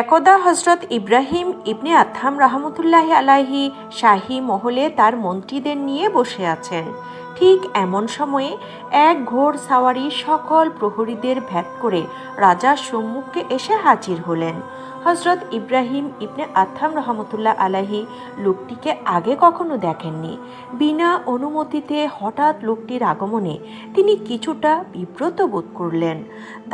একদা হজরত ইব্রাহিম ইবনে আথাম রহমতুল্লাহ আলাহি শাহী মহলে তার মন্ত্রীদের নিয়ে বসে আছেন। ঠিক এমন সময়ে এক ঘোর সাওয়ারি সকল প্রহরীদের ভেদ করে রাজার সম্মুখে এসে হাজির হলেন। হজরত ইব্রাহিম ইবনে আথাম রহমতুল্লাহ আলাহি লোকটিকে আগে কখনো দেখেননি। বিনা অনুমতিতে হঠাৎ লোকটির আগমনে তিনি কিছুটা বিব্রত বোধ করলেন।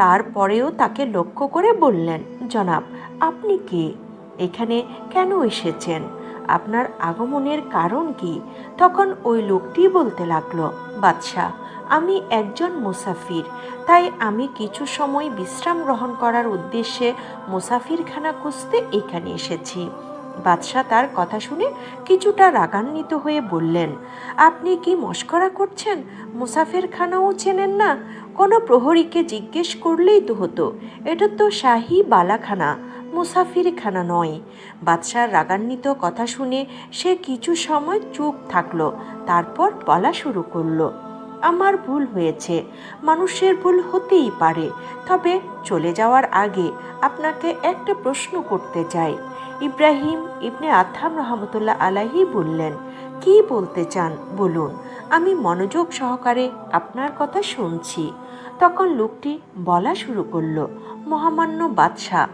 তারপরেও তাকে লক্ষ্য করে বললেন, জনাব আপনি কে? এখানে কেন এসেছেন? আপনার আগমনের কারণ কি? তখন ওই লোকটি বলতে লাগল বাদশাহ আমি একজন মুসাফির। তাই আমি কিছু সময় বিশ্রাম গ্রহণ করার উদ্দেশ্যে মুসাফিরখানা খুঁজতে এখানে এসেছি। বাদশাহ তার কথা শুনে কিছুটা রাগান্বিত হয়ে বললেন, আপনি কি মস্করা করছেন? মুসাফিরখানাও চেনেন না? কোনো প্রহরীকে জিজ্ঞেস করলেই তো হতো। এটা তো শাহী বালাখানা। মুসাফিরখানা নয়। বাদশার রাগান্বিত কথা শুনে সে কিছু সময় চুপ থাকল, তারপর বলা শুরু করল, আমার ভুল হয়েছে। মানুষের ভুল হতেই পারে। তবে চলে যাওয়ার আগে আপনাকে একটা প্রশ্ন করতে চাই। ইব্রাহিম ইবনে আথাম রহমতুল্লাহ আলাহি বললেন, কি বলতে চান? বলুন। আমি মনোযোগ সহকারে আপনার কথা শুনছি। তখন লোকটি বলা শুরু করল, মহামান্য বাদশাহ,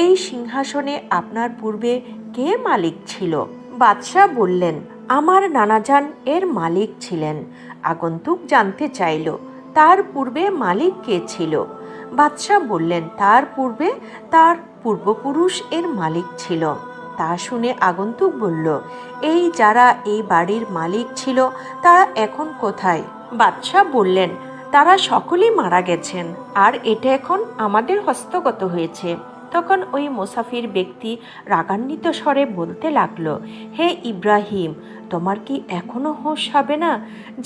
এই সিংহাসনে আপনার পূর্বে কে মালিক ছিল? বাদশাহ বললেন, আমার নানাজান এর মালিক ছিলেন। আগন্তুক জানতে চাইল, তার পূর্বে মালিক কে ছিল? বাদশাহ বললেন, তার পূর্বে তার পূর্বপুরুষ এর মালিক ছিল। তা শুনে আগন্তুক বলল, এই যারা এই বাড়ির মালিক ছিল, তারা এখন কোথায়? বাদশাহ বললেন তারা সকলেই মারা গেছেন, আর এটা এখন আমাদের হস্তগত হয়েছে। তখন ওই মুসাফির ব্যক্তি রাগান্বিত স্বরে বলতে লাগল, হে ইব্রাহিম, তোমার কি এখনও হোশ হবে না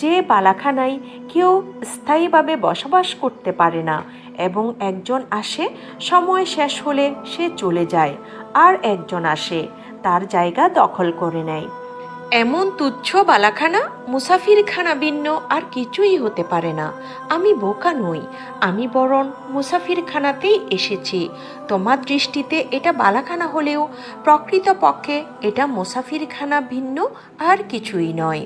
যে বালাখানায় কেউ স্থায়ীভাবে বসবাস করতে পারে না এবং একজন আসে, সময় শেষ হলে সে চলে যায়, আর একজন আসে, তার জায়গা দখল করে নেয়? এমন তুচ্ছ বালাখানা মুসাফির খানা ভিন্ন আর কিছুই হতে পারে না। আমি বোকা নই, আমি বরং মুসাফিরখানাতেই এসেছি। তোমার দৃষ্টিতে এটা বালাখানা হলেও প্রকৃতপক্ষে এটা মুসাফির খানা ভিন্ন আর কিছুই নয়।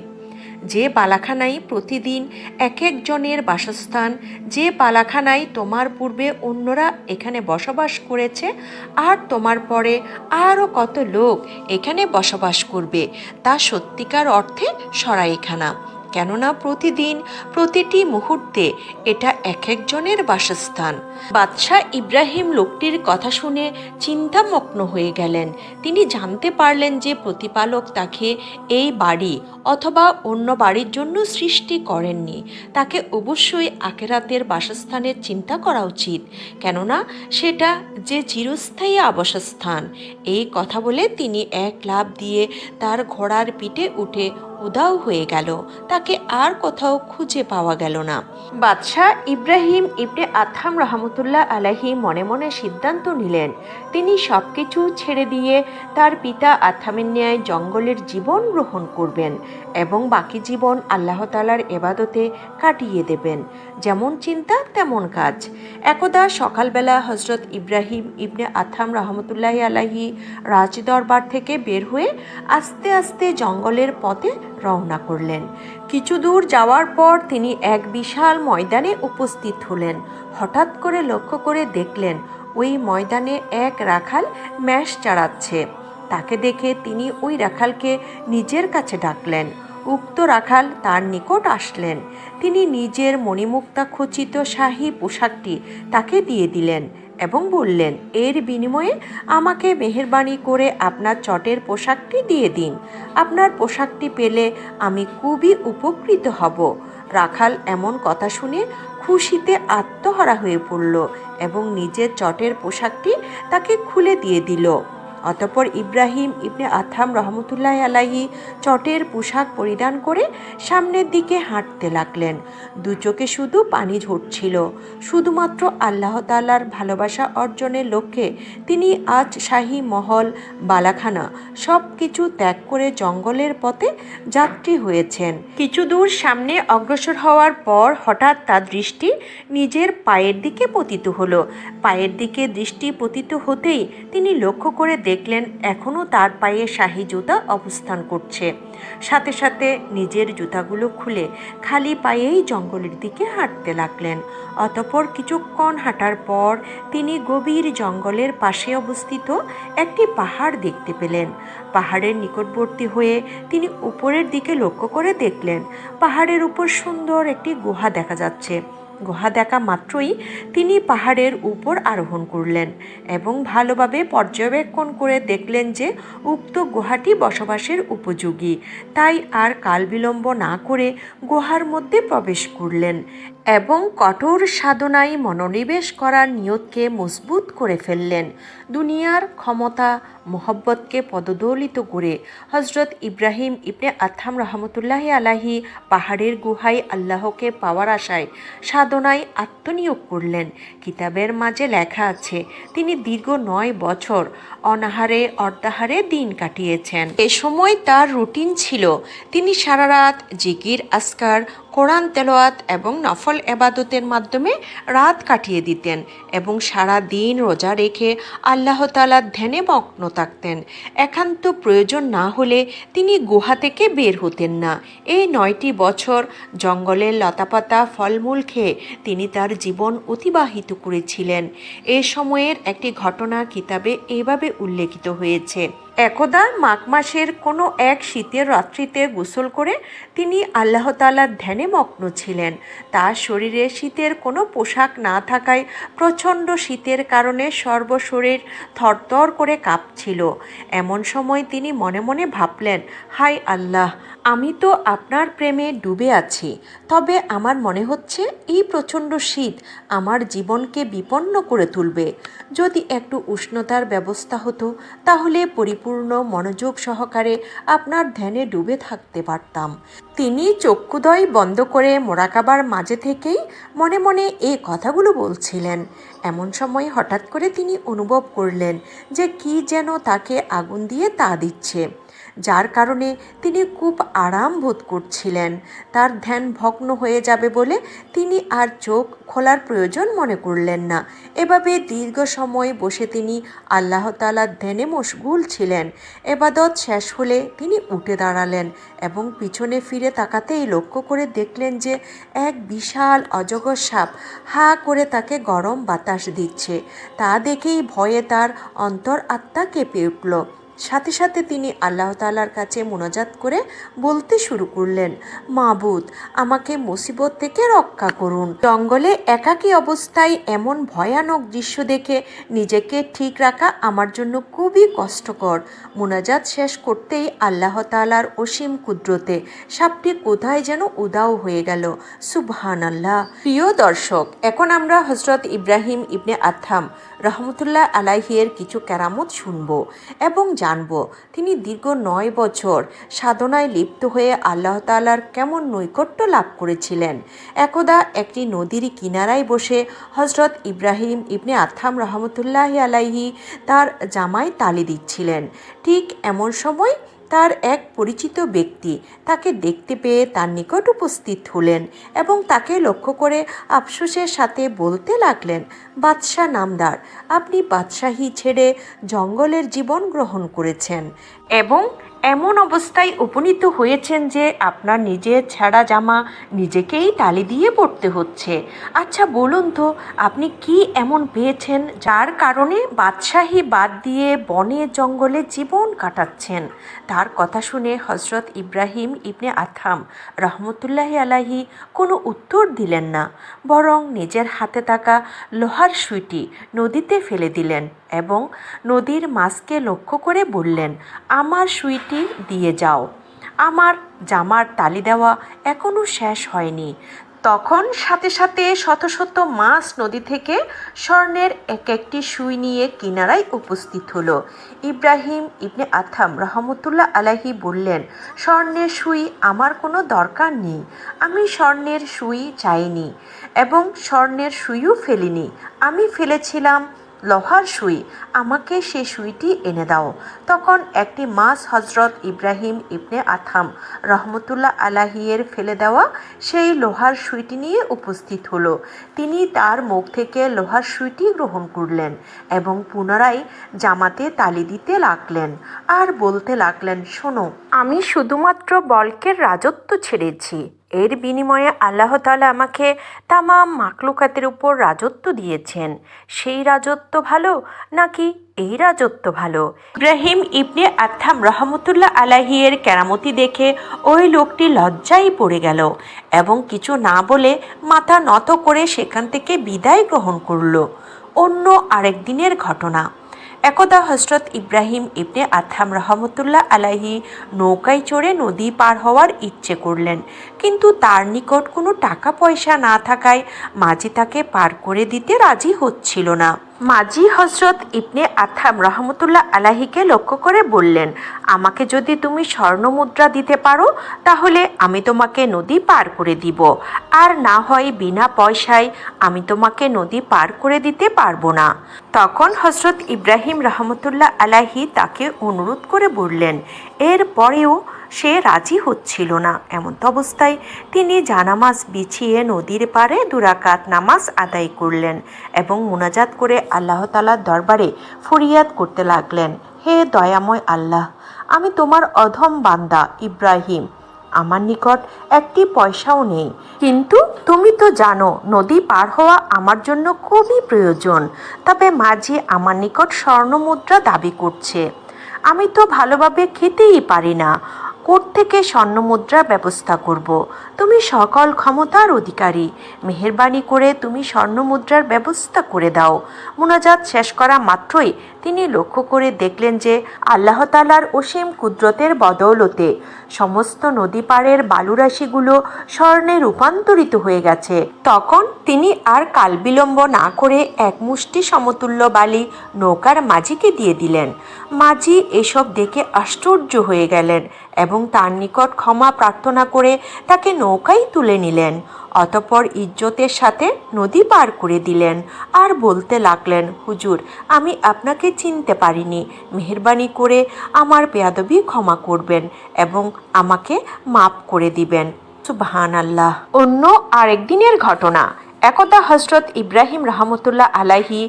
যে পালাখানাই প্রতিদিন এক একজনের বাসস্থান, যে পালাখানাই তোমার পূর্বে অন্যরা এখানে বসবাস করেছে, আর তোমার পরে আরও কত লোক এখানে বসবাস করবে, তা সত্যিকার অর্থে সরাইখানা। কেননা প্রতিদিন প্রতিটি মুহূর্তে এটা এক একজনের বাসস্থান। বাদশাহ ইব্রাহিম লোকটির কথা শুনে চিন্তামগ্ন হয়ে গেলেন। তিনি জানতে পারলেন যে প্রতিপালক তাকে এই বাড়ি অথবা অন্য বাড়ির জন্য সৃষ্টি করেননি। তাকে অবশ্যই আকেরাতের বাসস্থানের চিন্তা করা উচিত। কেননা সেটা যে চিরস্থায়ী আবাসস্থান, এই কথা বলে তিনি এক লাভ দিয়ে তার ঘোড়ার পিঠে উঠে উদাও হয়ে গেল। তাকে আর কোথাও খুঁজে পাওয়া গেল না। বাদশাহ ইব্রাহিম ইবনে আথাম রহমতুল্লাহ আলাহি মনে মনে সিদ্ধান্ত নিলেন, তিনি সব কিছু ছেড়ে দিয়ে তার পিতা আথামের ন্যায় জঙ্গলের জীবন গ্রহণ করবেন এবং বাকি জীবন আল্লাহ তালার এবাদতে কাটিয়ে দেবেন। যেমন চিন্তা, তেমন কাজ। একদা সকালবেলা হজরত ইব্রাহিম ইবনে আথাম রহমতুল্লাহ আলাহি রাজদরবার থেকে বের হয়ে আস্তে আস্তে জঙ্গলের পথে রওনা করলেন। কিছু দূর যাওয়ার পর তিনি এক বিশাল ময়দানে উপস্থিত হলেন। হঠাৎ করে লক্ষ্য করে দেখলেন, ওই ময়দানে এক রাখাল ম্যাশ চাড়াচ্ছে। তাকে দেখে তিনি ওই রাখালকে নিজের কাছে ডাকলেন। উক্ত রাখাল তার নিকট আসলেন। তিনি নিজের মণিমুক্তা খচিত শাহী পোশাকটি তাকে দিয়ে দিলেন। এবং বললেন, এর বিনিময়ে আমাকে মেহেরবানি করে আপনার চটের পোশাকটি দিয়ে দিন। আপনার পোশাকটি পেলে আমি খুবই উপকৃত হব। রাখাল এমন কথা শুনে খুশিতে আত্মহারা হয়ে পড়ল এবং নিজের চটের পোশাকটি তাকে খুলে দিয়ে দিল। অতঃপর ইব্রাহিম ইবনে আথাম রহমতুল্লাহ আলাহি চটের পোশাক পরিধান করে সামনের দিকে হাঁটতে লাগলেন। দু চোখে শুধু পানি ঝরছিল। শুধুমাত্র আল্লাহ তাল্লার ভালোবাসা অর্জনের লক্ষ্যে তিনি আজ শাহী মহল, বালাখানা সব কিছু ত্যাগ করে জঙ্গলের পথে যাত্রী হয়েছেন। কিছু দূর সামনে অগ্রসর হওয়ার পর হঠাৎ তার দৃষ্টি নিজের পায়ের দিকে পতিত হলো। পায়ের দিকে দৃষ্টি পতিত হতেই তিনি লক্ষ্য করে দেখলেন এখনও তার পায়ে শাহী জুতা অবস্থান করছে। সাথে সাথে নিজের জুতাগুলো খুলে খালি পায়েই জঙ্গলের দিকে হাঁটতে লাগলেন। অতপর কিছুক্ষণ হাঁটার পর তিনি গভীর জঙ্গলের পাশে অবস্থিত একটি পাহাড় দেখতে পেলেন। পাহাড়ের নিকটবর্তী হয়ে তিনি উপরের দিকে লক্ষ্য করে দেখলেন, পাহাড়ের উপর সুন্দর একটি গুহা দেখা যাচ্ছে। গুহা দেখা মাত্রই তিনি পাহাড়ের উপর আরোহণ করলেন এবং ভালোভাবে পর্যবেক্ষণ করে দেখলেন যে উক্ত গুহাটি বসবাসের উপযোগী। তাই আর কাল বিলম্ব না করে গুহার মধ্যে প্রবেশ করলেন এবং কঠোর সাধনায় মনোনিবেশ করার নিয়তকে মজবুত করে ফেললেন। দুনিয়ার ক্ষমতা, মোহব্বতকে পদদলিত করে হজরত ইব্রাহিম ইবনে আথাম রহমতুল্লাহ আলাহি পাহাড়ের গুহায় আল্লাহকে পাওয়ার আশায় সাধনায় আত্মনিয়োগ করলেন। কিতাবের মাঝে লেখা আছে, তিনি দীর্ঘ নয় বছর অনাহারে, অর্ধাহারে দিন কাটিয়েছেন। এ সময় তার রুটিন ছিল, তিনি সারা রাত জিকির আসকার কোরআন তেলোয়াত এবং নফল এবাদতের মাধ্যমে রাত কাটিয়ে দিতেন এবং সারা দিন রোজা রেখে আল্লাহ তালার ধ্যানে মগ্ন থাকতেন। একান্ত প্রয়োজন না হলে তিনি গুহা থেকে বের হতেন না। এই নয়টি বছর জঙ্গলের লতাপাতা ফলমূল খেয়ে তিনি তার জীবন অতিবাহিত করেছিলেন। এ সময়ের একটি ঘটনা কিতাবে এভাবে উল্লেখিত হয়েছে। একদা মাঘ মাসের কোনো এক শীতের রাত্রিতে গোসল করে তিনি আল্লাহ তালার ধ্যানে মগ্ন ছিলেন। তার শরীরে শীতের কোনো পোশাক না থাকায় প্রচণ্ড শীতের কারণে সর্বশরীর থরথর করে কাঁপছিল। এমন সময় তিনি মনে মনে ভাবলেন হাই আল্লাহ আমি তো আপনার প্রেমে ডুবে আছি, তবে আমার মনে হচ্ছে এই প্রচণ্ড শীত আমার জীবনকে বিপন্ন করে তুলবে। যদি একটু উষ্ণতার ব্যবস্থা হতো, তাহলে পরিপূর্ণ মনোযোগ সহকারে আপনার ধ্যানে ডুবে থাকতে পারতাম। তিনি চক্ষুদয় বন্ধ করে মোরাকাবার মাঝে থেকেই মনে মনে এই কথাগুলো বলছিলেন। এমন সময় হঠাৎ করে তিনি অনুভব করলেন যে কি যেন তাকে আগুন দিয়ে তা দিচ্ছে। যার কারণে তিনি খুব আরাম বোধ করছিলেন। তার ধ্যান ভগ্ন হয়ে যাবে বলে তিনি আর চোখ খোলার প্রয়োজন মনে করলেন না। এভাবে দীর্ঘ সময় বসে তিনি আল্লাহ তালার ধ্যানে মশগুল ছিলেন। এবাদত শেষ হলে তিনি উঠে দাঁড়ালেন এবং পিছনে ফিরে তাকাতেই লক্ষ্য করে দেখলেন যে এক বিশাল অজগর সাপ হা করে তাকে গরম বাতাস দিচ্ছে। তা দেখেই ভয়ে তার অন্তর আত্মা কেঁপে উঠল। সাথে সাথে তিনি আল্লাহ তালার কাছে মোনাজাত করে বলতে শুরু করলেন, মাবুদ, আমাকে মুসিবত থেকে রক্ষা করুন। জঙ্গলে একাকী অবস্থায় এমন ভয়ানক দৃশ্য দেখে নিজেকে ঠিক রাখা আমার জন্য খুবই কষ্টকর। মোনাজাত শেষ করতেই আল্লাহ তালার অসীম কুদরতে সাপটি কোথায় যেন উদাও হয়ে গেল। সুবহান আল্লাহ প্রিয় দর্শক, এখন আমরা হজরত ইব্রাহিম ইবনে আথাম রহমতুল্লাহ আলাহিয়ের কিছু কেরামত শুনব এবং জানব। তিনি দীর্ঘ নয় বছর সাধনায় লিপ্ত হয়ে আল্লাহ তালার কেমন নৈকট্য লাভ করেছিলেন। একদা একটি নদীর কিনারায় বসে হজরত ইব্রাহিম ইবনে আথাম রহমতুল্লাহ আলাইহি তার জামায় তালি দিচ্ছিলেন। ঠিক এমন সময় তার এক পরিচিত ব্যক্তি তাকে দেখতে পেয়ে তার নিকট উপস্থিত হলেন এবং তাকে লক্ষ্য করে আফসোসের সাথে বলতে লাগলেন, বাদশাহ নামদার, আপনি বাদশাহী ছেড়ে জঙ্গলের জীবন গ্রহণ করেছেন এবং এমন অবস্থায় উপনীত হয়েছেন যে আপনার নিজের ছেঁড়া জামা নিজেকেই তালি দিয়ে পড়তে হচ্ছে। আচ্ছা বলুন তো, আপনি কি এমন পেয়েছেন যার কারণে বাদশাহী বাদ দিয়ে বনে জঙ্গলে জীবন কাটাচ্ছেন? তার কথা শুনে হজরত ইব্রাহিম ইবনে আথাম রহমতুল্লাহ আলাহি কোনো উত্তর দিলেন না, বরং নিজের হাতে থাকা লোহার সুইটি নদীতে ফেলে দিলেন এবং নদীর মাছকে লক্ষ্য করে বললেন, আমার সুইটি দিয়ে যাও। আমার জামার তালি দেওয়া এখনও শেষ হয়নি। তখন সাথে সাথে শত শত মাছ নদী থেকে স্বর্ণের এক একটি সুই নিয়ে কিনারায় উপস্থিত হলো। ইব্রাহিম ইবনে আথাম রহমতুল্লাহ আলাহি বললেন, স্বর্ণের সুই আমার কোনো দরকার নেই। আমি স্বর্ণের সুই চাইনি এবং স্বর্ণের সুইও ফেলিনি। আমি ফেলেছিলাম লোহার সুই, আমাকে সে সুইটি এনে দাও। তখন একটি মাছ হজরত ইব্রাহিম ইবনে আথাম রহমতুল্লাহ আলাহিয়ের ফেলে দেওয়া সেই লোহার সুইটি নিয়ে উপস্থিত হলো। তিনি তার মুখ থেকে লোহার সুইটি গ্রহণ করলেন এবং পুনরায় জামাতে তালি দিতে লাগলেন আর বলতে লাগলেন, শোনো, আমি শুধুমাত্র বলকের রাজত্ব ছেড়েছি। এর বিনিময়ে আল্লাহ তালা আমাকে তামাম মাকলুকাতের উপর রাজত্ব দিয়েছেন। সেই রাজত্ব ভালো নাকি এই রাজত্ব ভালো? ইব্রাহিম ইবনে আত্থাম রহমতুল্লাহ আলাহিয়ের কেরামতি দেখে ওই লোকটি লজ্জায় পড়ে গেল এবং কিছু না বলে মাথা নত করে সেখান থেকে বিদায় গ্রহণ করল। অন্য আরেক দিনের ঘটনা। একদা হজরত ইব্রাহিম ইবনে আথাম রহমতুল্লাহ আলাহি নৌকায় চড়ে নদী পার হওয়ার ইচ্ছে করলেন। কিন্তু তার নিকট কোনো টাকা পয়সা না থাকায় মাঝি তাকে পার করে দিতে রাজি হচ্ছিল না। মাঝি হজরত ইবনে আথাম রহমতুল্লাহ আলাহিকে লক্ষ্য করে বললেন, আমাকে যদি তুমি স্বর্ণ মুদ্রা দিতে পারো, তাহলে আমি তোমাকে নদী পার করে দিব। আর না হয় বিনা পয়সায় আমি তোমাকে নদী পার করে দিতে পারব না। তখন হজরত ইব্রাহিম রহমতুল্লাহ আলাহি তাকে অনুরোধ করে বললেন, এর পরেও সে রাজি হচ্ছিল না। এমন অবস্থায় তিনি জানামাজ বিছিয়ে নদীর পারে দুরাকাত নামাজ আদায় করলেন এবং মোনাজাত করে আল্লাহ তালার দরবারে ফরিয়াদ করতে লাগলেন, হে দয়াময় আল্লাহ, আমি তোমার অধম বান্দা ইব্রাহিম আমার নিকট একটি পয়সাও নেই। কিন্তু তুমি তো জানো, নদী পার হওয়া আমার জন্য খুবই প্রয়োজন। তবে মাঝে আমার নিকট স্বর্ণ মুদ্রা দাবি করছে। আমি তো ভালোভাবে খেতেই পারি না। কোর্ট থেকে স্বর্ণ মুদ্রার ব্যবস্থা করব? তুমি সকল ক্ষমতার অধিকারী। মেহেরবানি করে তুমি স্বর্ণ মুদ্রার ব্যবস্থা করে দাও। মোনাজাত শেষ করা মাত্রই তিনি লক্ষ্য করে দেখলেন যে আল্লাহ তালার অসীম কুদরতের বদৌলতে সমস্ত নদী পাড়ের বালুরাশিগুলো স্বর্ণে রূপান্তরিত হয়ে গেছে। তখন তিনি আর কালবিলম্ব না করে এক মুষ্টি সমতুল্য বালি নৌকার মাঝিকে দিয়ে দিলেন। মাঝি এসব দেখে আশ্চর্য হয়ে গেলেন এবং তার নিকট ক্ষমা প্রার্থনা করে তাকে নৌকায় তুলে নিলেন। অতপর ইজ্জতের সাথে নদী পার করে দিলেন আর বলতে লাগলেন, হুজুর, আমি আপনাকে চিনতে পারিনি। মেহরবানি করে আমার পেয়াদবি ক্ষমা করবেন এবং আমাকে মাপ করে দিবেন। সুবহান আল্লাহ অন্য আরেকদিনের ঘটনা। একদা হজরত ইব্রাহিম রহমতুল্লাহ আলাহি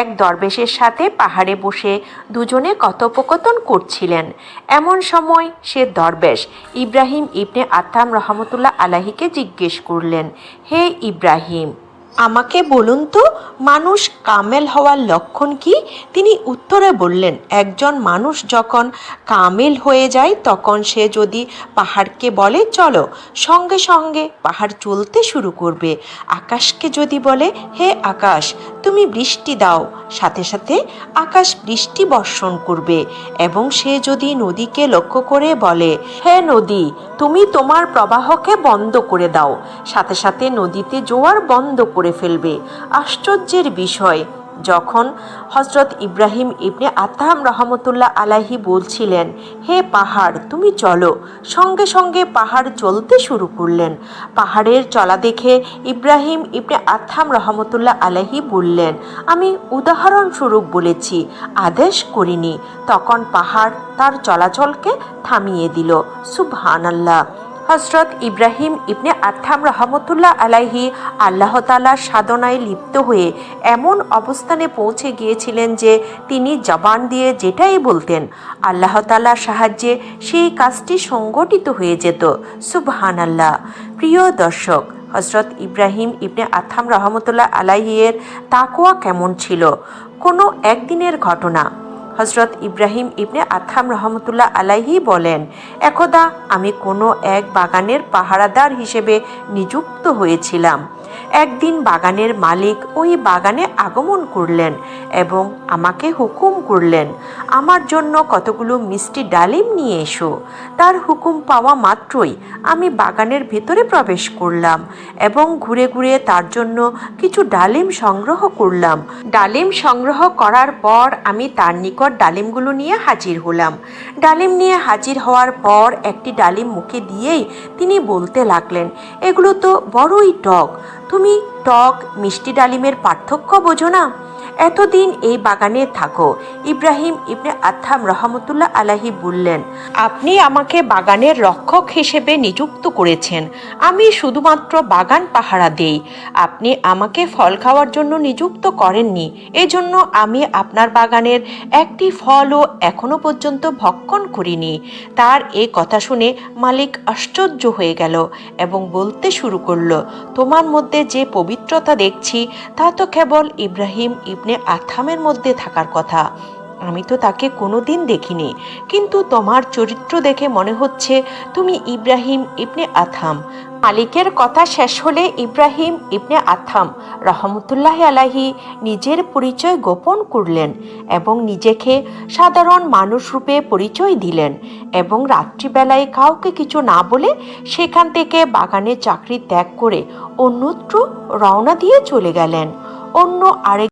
এক দরবেশের সাথে পাহাড়ে বসে দুজনে কথোপকথন করছিলেন। এমন সময় সে দরবেশ ইব্রাহিম ইবনে আত্মাম রহমতুল্লাহ আলাহিকে জিজ্ঞেস করলেন, হে ইব্রাহিম আমাকে বলুন তো, মানুষ কামেল হওয়ার লক্ষণ কি? তিনি উত্তরে বললেন, একজন মানুষ যখন কামেল হয়ে যায়, তখন সে যদি পাহাড়কে বলে, চলো, সঙ্গে সঙ্গে পাহাড় চলতে শুরু করবে। আকাশকে যদি বলে, হে আকাশ তুমি বৃষ্টি দাও, সাথে সাথে আকাশ বৃষ্টি বর্ষণ করবে এবং সে যদি নদীকে লক্ষ্য করে বলে, হে নদী, তুমি তোমার প্রবাহকে বন্ধ করে দাও। সাথে সাথে নদীতে জোয়ার বন্ধ করে ফেলবে। আশ্চর্যের বিষয় যখন হজরত ইব্রাহিম ইবনে আত্মাহাম রহমতুল্লাহ আলাহি বলছিলেন, হে পাহাড়, তুমি চলো। সঙ্গে সঙ্গে পাহাড় চলতে শুরু করলেন। পাহাড়ের চলা দেখে ইব্রাহিম ইবনে আত্মাম রহমতুল্লাহ আলাহি বললেন, আমি উদাহরণস্বরূপ বলেছি, আদেশ করিনি। তখন পাহাড় তার চলাচলকে থামিয়ে দিল। সুবহান আল্লাহ হজরত ইব্রাহিম ইবনে আত্থাম রহমতুল্লাহ আলাইহি আল্লাহ তালার সাধনায় লিপ্ত হয়ে এমন অবস্থানে পৌঁছে গিয়েছিলেন যে তিনি জবান দিয়ে যেটাই বলতেন, আল্লাহ তালার সাহায্যে সেই কাজটি সংগঠিত হয়ে যেত। সুবহান আল্লাহ প্রিয় দর্শক, হজরত ইব্রাহিম ইবনে আথাম রহমতুল্লাহ আলাইহিয়ের তাকোয়া কেমন ছিল? কোনো একদিনের ঘটনা হজরত ইব্রাহিম ইবনে আথাম রহমতুল্লাহ আলাইহি বলেন, একদা আমি কোনো এক বাগানের পাহারাদার হিসেবে নিযুক্ত হয়েছিলাম। একদিন বাগানের মালিক ওই বাগানে আগমন করলেন এবং আমাকে হুকুম করলেন, আমার জন্য কতগুলো মিষ্টি ডালিম নিয়ে এসো। তার হুকুম পাওয়া মাত্রই আমি বাগানের ভেতরে প্রবেশ করলাম এবং ঘুরে ঘুরে তার জন্য কিছু ডালিম সংগ্রহ করলাম। ডালিম সংগ্রহ করার পর আমি তার নিকট ডালিমগুলো নিয়ে হাজির হলাম। ডালিম নিয়ে হাজির হওয়ার পর একটি ডালিম মুখে দিয়েই তিনি বলতে লাগলেন, এগুলো তো বড়ই টক। তুমি টক, মিষ্টি ডালিমের পার্থক্য বোঝো না। এতদিন এই বাগানে থাকো, ইব্রাহিম ইবনে আত্থাম রহমতুল্লাহ আলাহি বললেন, আপনি আমাকে বাগানের রক্ষক হিসেবে নিযুক্ত করেছেন। আমি শুধুমাত্র বাগান পাহারা দেই। আপনি আমাকে ফল খাওয়ার জন্য নিযুক্ত করেননি। এজন্য আমি আপনার বাগানের একটি ফলও এখনও পর্যন্ত ভক্ষণ করিনি। তার এই কথা শুনে মালিক আশ্চর্য হয়ে গেল এবং বলতে শুরু করল, তোমার মধ্যে যে পবিত্রতা দেখছি তা তো কেবল ইব্রাহিম ইবনে আথামের মধ্যে থাকার কথা। আমি তো তাকে কোনোদিন দেখিনি। কিন্তু তোমার চরিত্র দেখে মনে হচ্ছে তুমি ইব্রাহিম ইবনে আথাম। মালিকের কথা শেষ হলে ইব্রাহিম ইবনে আথাম রহমতুল্লাহ আলাহি নিজের পরিচয় গোপন করলেন এবং নিজেকে সাধারণ মানুষ রূপে পরিচয় দিলেন এবং রাত্রিবেলায় কাউকে কিছু না বলে সেখান থেকে বাগানে চাকরি ত্যাগ করে অন্যত্র রওনা দিয়ে চলে গেলেন। অন্য আরেক